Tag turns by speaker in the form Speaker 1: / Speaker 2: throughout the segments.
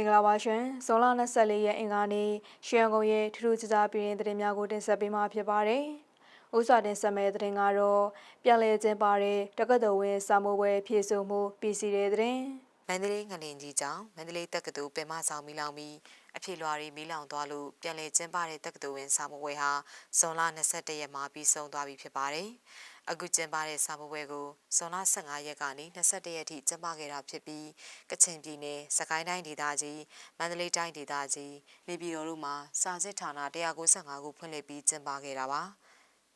Speaker 1: င်္ဂလာပါရှင်ဇွန်လ24ရက်အင်္ဂါနေ့ရွှေရန်ကုန်ရဲ့ထူးထူးခြားခြားပြည်ရင်သတင်းများကိုတင်ဆက်ပေးမှာဖြစ်ပါတယ်။ဥစွာတင်ဆက်မဲ့သတင်းကတော့ပြန်လည်ကျင်းပတဲ့တက္ကသိုလ်ဝင်စာမိုးပွဲဖြည့်ဆို့မှုပြည်စီတဲ့သတင်း
Speaker 2: မန္တလေးငလင်ကြီးကြောင့်မန္တလေးတက္ကသိုလ်ပင်မဆောင်မီလောင်ပြီးအဖြစ်လွှာတွေမီလောင်သွားလို့ပြန်လည်ကျင်းပတဲ့တက္ကသိုလ်ဝင်စာမပွဲဟာဇွန်လ22ရက်မှာပြီးဆုံးသွားပြီဖြစ်ပါတယ်။အခုကျင်းပတဲ့စာမပွဲကိုဇွန်လ15ရက်ကနေ21ရက်ထိကျင်းပခဲ့တာဖြစ်ပြီးကချင်ပြည်နယ်၊စကိုင်းတိုင်းဒေသကြီး၊မန္တလေးတိုင်းဒေသကြီး၊နေပြည်တော်တို့မှာစာစစ်ဌာန195ခုဖွင့်လှစ်ပြီးကျင်းပခဲ့တာပါ။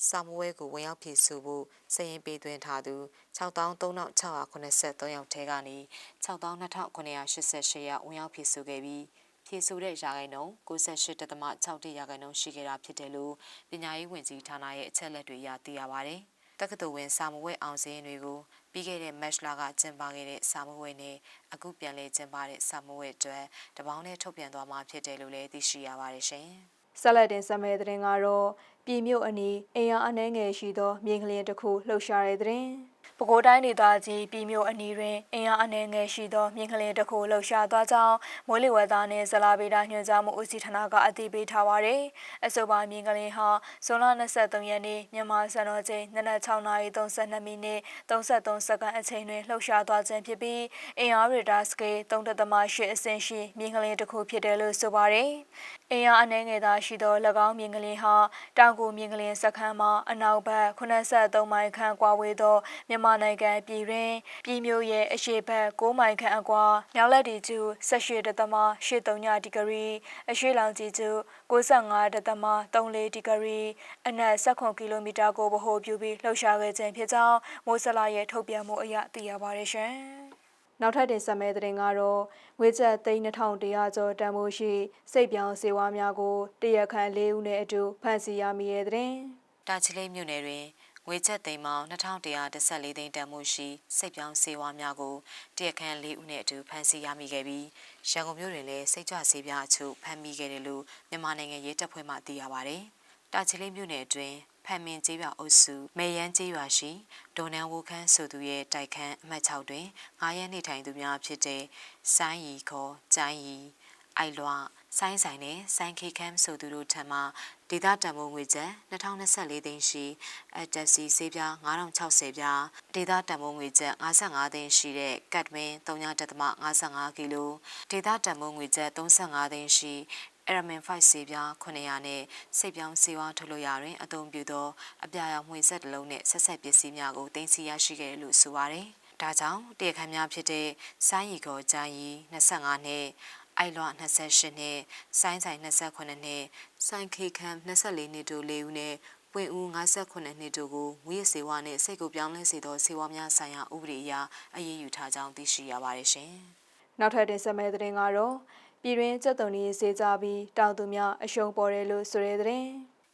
Speaker 2: စာမဝဲကိုဝင်ရောက်ဖြည့်ဆို့ဖို့စရင်ပေးသွင်းထားသူ63,683ယောက်ထဲကနေ62,988ယောက်ဝင်ရောက်ဖြည့်ဆို့ခဲ့ပြီးဖြည့်ဆို့တဲ့ရာခိုင်နှုန်း68.6ရာခိုင်နှုန်းရှိခဲ့တာဖြစ်တယ်လို့ပညာရေးဝန်ကြီးဌာနရဲ့အချက်အလက်တွေအရသိရပါဗျ။တက္ကသိုလ်ဝင်စာမဝဲအောင်စင်းတွေကိုပြီးခဲ့တဲ့ match လကကျင်းပခဲ့တဲ့စာမဝဲနဲ့အခုပြန်လည်ကျင်းပတဲ့စာမဝဲအတွက်တပေါင်းနဲ့ထုတ်ပြန်သွားမှာဖြစ်တယ်လို့လည်းသိရှိရပါတယ်ရှင်။
Speaker 1: ဆက်လက်တင်ဆက်မဲ့သတင်းကတော့ပြည်မြို့အနီးအင်အားအနှဲငယ်ရှိသောမြင်းကလေးတစ်ခုလှုပ်ရှားတဲ့သတင်းပဲခူးတိုင်းဒေသကြီးပြည်မြို့အနီးတွင်အင်အားအနှဲငယ်ရှိသောမြင်းကလေးတစ်ခုလှုပ်ရှားသွားကြောင်းမိုးလေဝသနှင့်ဇလာဗေဒညွှန်ကြားမှုဦးစီးဌာနကအသိပေးထားပါသည်အဆိုပါမြင်းကလေးဟာဇွန်လ23ရက်နေ့မြန်မာစံတော်ချိန်နနက်6:32မိနစ်33စက္ကန့်အချိန်တွင်လှုပ်ရှားသွားခြင်းဖြစ်ပြီးအင်အားရေဒါစကေ3.8အဆင့်ရှိမြင်းကလေးတစ်ခုဖြစ်တယ်လို့ဆိုပါတယ် အင်အားအနှဲငယ်သာရှိသော၎င်းမြင်းကလေးဟာတောင်ကိုမြင်းကလေးစခန်းမှာအနောက်ဘက်83မိုင်ခန့်ကွာဝေးသောမြန်မာနိုင်ငံပြည်တွင်ပြည်မျိုးရဲ့အရှေ့ဘက်9မိုင်ခန့်အကွာမြောက်လက်တီကျူ18.83ဒီဂရီအရှေ့လောင်ကြီးကျူ95.34ဒီဂရီအနက်16ကီလိုမီတာကိုဗဟိုပြုပြီးလှုပ်ရှားခဲ့ခြင်းဖြစ်ကြောင်းမိုးစလာရဲ့ထုတ်ပြန်မှုအရသိရပါတယ်ရှင်။ နောက်ထပ်တင်ဆက်မယ့်သတင်းကတော့ငွေကျပ်3100ကျော်တန်ဖိုးရှိစိတ်ပြောင်းစေဝါများကိုတရက်ခန့်၄ဦးနဲ့အတူဖမ်းဆီးရမိတဲ့သတင်း
Speaker 2: တာချီလိတ်မြို့နယ်တွင်ငွေချက်သိန်းပေါင်း2114သိန်းတန်မှုရှိစိတ်ပြောင်းစေဝါများကိုတရက်ခန့်၄ဦးနဲ့အတူဖမ်းဆီးရမိခဲ့ပြီးရန်ကုန်မြို့တွင်လည်းစိတ်ကြွဆေးပြားအချို့ဖမ်းမိခဲ့တယ်လို့မြန်မာနိုင်ငံရေးတပ်ဖွဲ့မှသိရပါဗျ။ တာချီလိတ်မြို့နယ်အတွင်းဖန်မင်ကျေးရွာအုပ်စုမေယန်းကျေးရွာရှိဒေါ်နန်ဝူခန်းဆိုသူရဲ့တိုက်ခန်းအမှတ်6တွင်9ရက်နေထိုင်သူများဖြစ်တဲ့ဆိုင်းရီခေါ်ကျိုင်းရီအိုက်လွားဆိုင်းဆိုင်နဲ့ဆိုင်းခေခမ်းဆိုသူတို့ထံမှဒေတာတံမိုးငွေကျပ်2024သိန်းရှိအတက်စီဆေးပြား9060ပြားဒေတာတံမိုးငွေကျပ်55သိန်းရှိတဲ့ကတ်မင်း3.55ကီလိုဒေတာတံမိုးငွေကျပ်35သိန်းရှိ အရမင်5ဆေးပြား900နဲ့စိတ်ပြောင်းဆေးဝါးထုတ်လို့ရတွင်အသုံးပြုသောအပြာရောင်မှွေဆက်တစ်လုံးနဲ့ဆက်ဆက်ပစ္စည်းများကိုတင်စီရရှိခဲ့တယ်လို့ဆိုပါတယ်။ဒါကြောင့်တရားခံများဖြစ်တဲ့ဆိုင်းရီခေါ်ဂျာယီ25နှစ်အိုက်လွာ28နှစ်ဆိုင်းဆိုင်28နှစ်ဆိုင်းခေခမ်24နှစ်တို့၄ဦးနဲ့ပွင့်ဦး58နှစ်တို့ကိုငွေစေဝါနဲ့စိတ်ကိုပြောင်းလဲစေသောစေဝါများဆိုင်ရာဥပဒေအရအရေးယူထားကြောင်းသိရှိရပါတယ်ရှင်။
Speaker 1: နောက်ထပ်တင်ဆက်မယ့်သတင်းကတော့ ပြည်တွင်းစက်သွန်ကြီးစေကြပြီးတောင်သူများအရှုံးပေါ်တယ်လို့ဆိုတဲ့သတင်း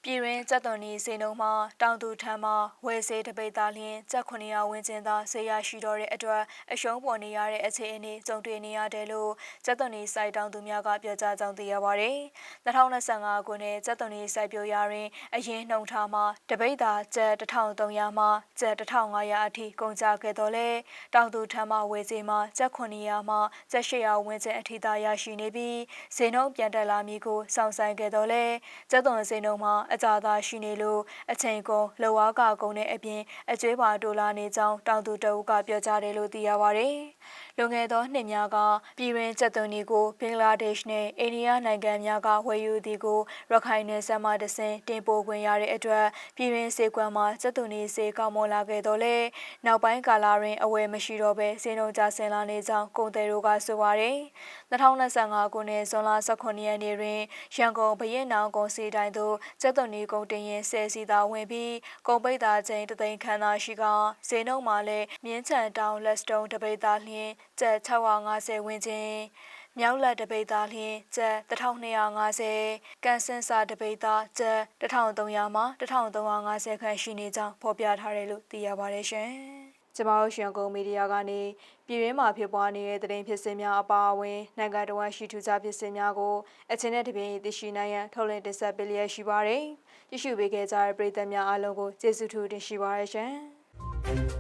Speaker 1: ပြည်တွင်းစက်သွန်ကြီးစေနှုံမှာတောင်သူထံမှဝယ်စေတပိတ်သားလျင်စက်900ဝန်းကျင်သာဆေးရရှိတော့တဲ့အတွက်အရှုံးပေါ်နေရတဲ့အခြေအနေကြုံတွေ့နေရတယ်လို့စက်သွန်ကြီးစိုက်တောင်သူများကပြောကြားကြောင်းသိရပါတယ်။2025ခုနှစ်စက်သွန်ကြီးစိုက်ပျိုးရာတွင်အရင်နှုံထားမှာတပိတ်သားကျပ်1300မှကျပ်1500အထိကုန်ကျခဲ့တော့လေတောင်သူထံမှဝယ်စေမှာကျပ်900မှကျပ်800ဝန်းကျင်အထိသာရရှိနေပြီးဈေးနှုန်းပြန်တက်လာမည်ကိုစောင့်ဆိုင်ခဲ့တော့လေကျက်သွန်ဈေးနှုန်းမှာအကြသာရှိနေလို့အချိန်ကုန်လောဝါကကုန်တဲ့အပြင်အကျွေးပါတိုးလာနေကြောင်းတောင်သူတအုပ်ကပြောကြားတယ်လို့သိရပါတယ်။လွန်ခဲ့သောနှစ်များကပြည်တွင်းကျက်သွန်ဒီကိုဘင်္ဂလားဒေ့ရှ်နဲ့အိန္ဒိယနိုင်ငံများကဝယ်ယူသည်ကိုရခိုင်နယ်စပ်မှတဆင်တင်ပို့ခွင့်ရတဲ့အတွက်ပြည်တွင်းစေကွမ်းမှာကျက်သွန်ဒီစေကောက်မွန်လာခဲ့တော့လေနောက်ပိုင်းကာလတွင်အဝယ်မရှိတော့ဘဲဈေးနှုန်းကျဆင်းလာနေကြောင်းကုန်သည်တို့ကဆိုပါတယ်။2025ခုနှစ်ဇွန်လ18ရက်နေ့တွင်ရန်ကုန်ဘရင်နောင်ကုန်စီတိုင်းသို့ကျက်သွန်ဒီကုန်တင်ရင်ဆယ်စီသာဝင်ပြီးကုန်ပိတ်သားချင်းတသိန်းခန်းသာရှိကဈေးနှုန်းမှာလည်းမြင်းချန်တောင်လက်စတုံးတပိတ်သားလျင် ကျပ်650ဝန်းကျင်မြောက်လက်တပိတ်သားလျင်ကျပ်1250ကန်စင်စာတပိတ်သားကျပ်1300မှ1350ခန့်ရှိနေကြောင်းဖော်ပြထားတယ်လို့သိရပါတယ်ရှင်။ကျမတို့ရှင်ကုန်မီဒီယာကနေပြည်ရင်းမှာဖြစ်ပွားနေတဲ့သတင်းဖြစ်စဉ်များအပါအဝင်နိုင်ငံတော်ရှိထူးခြားဖြစ်စဉ်များကိုအချင်းနဲ့တပြင်းသိရှိနိုင်ရန်ထုတ်လင်းတင်ဆက်ပေးလျက်ရှိပါတယ်။ကြည့်ရှုပေးခဲ့ကြတဲ့ပရိသတ်များအားလုံးကိုကျေးဇူးထူးတင်ရှိပါရရှင်။